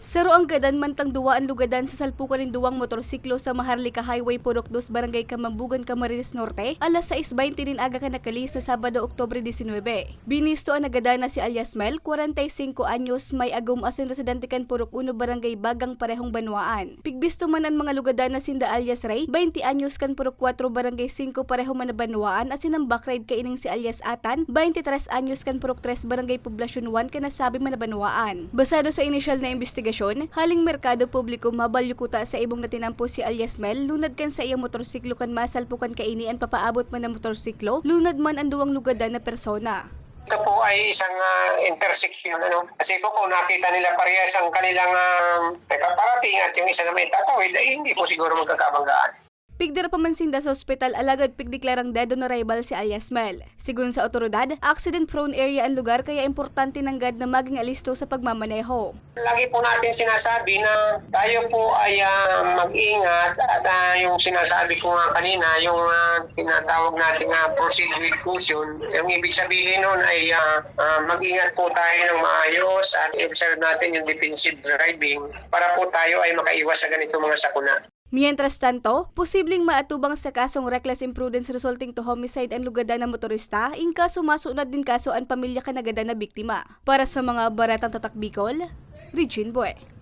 Saro ang gadan mantang duwaan lugadan sa salpukan ng duwang motorsiklo sa Maharlika Highway Purok 2 Barangay Kamambugan Camarines Norte alas 6.20 din aga kanakalis sa Sabado Oktobre 19. Binisto ang nagadana si alias Mel, 45 anyos, may agum asin residente kan Purok 1 Barangay Bagang parehong banwaan. Pigbisto man ang mga lugadana sinda alias Ray, 20 anyos kan Purok 4 Barangay 5 parehong manabanwaan asin ang backride kaining si alias Atan, 23 anyos kan Purok 3 Barangay Poblasyon 1 kanasabi manabanwaan. Basado sa initial na investigasyon, haling merkado publiko mabalyukuta sa ibong natinampo si alias Mel, lunad kan sa iyang motorsiklo kan masalpukan kaini ang papaabot man ng motorsiklo, lunad man ang duwang lugadan na persona. Ito po ay isang ah, intersection. Ano? Kasi po kung nakita nila parehas ang kanilang uh, parating at yung isa na may tatawid, ay hindi po siguro magkakabanggaan. Pigdara pa man sinda sa ospital alagad pigdeklarang dead on arrival si alias Mel. Sigun sa otoridad, accident-prone area ang lugar kaya importante ng GAD na maging alisto sa pagmamaneho. Lagi po natin sinasabi na tayo po ay ah, mag-ingat at ah, yung sinasabi ko nga kanina, yung ah, tinatawag natin nga proceed with caution, yung ibig sabihin nun ay ah, ah, mag-ingat po tayo ng maayos at observe natin yung defensive driving para po tayo ay makaiwas sa ganito mga sakuna. Mientras tanto, posibleng maatubang sa kasong reckless imprudence resulting to homicide ang lugada ng motorista, in kaso masunod din kaso ang pamilya kanagada na biktima. Para sa mga baratang tatak Bicol, Regine Boy.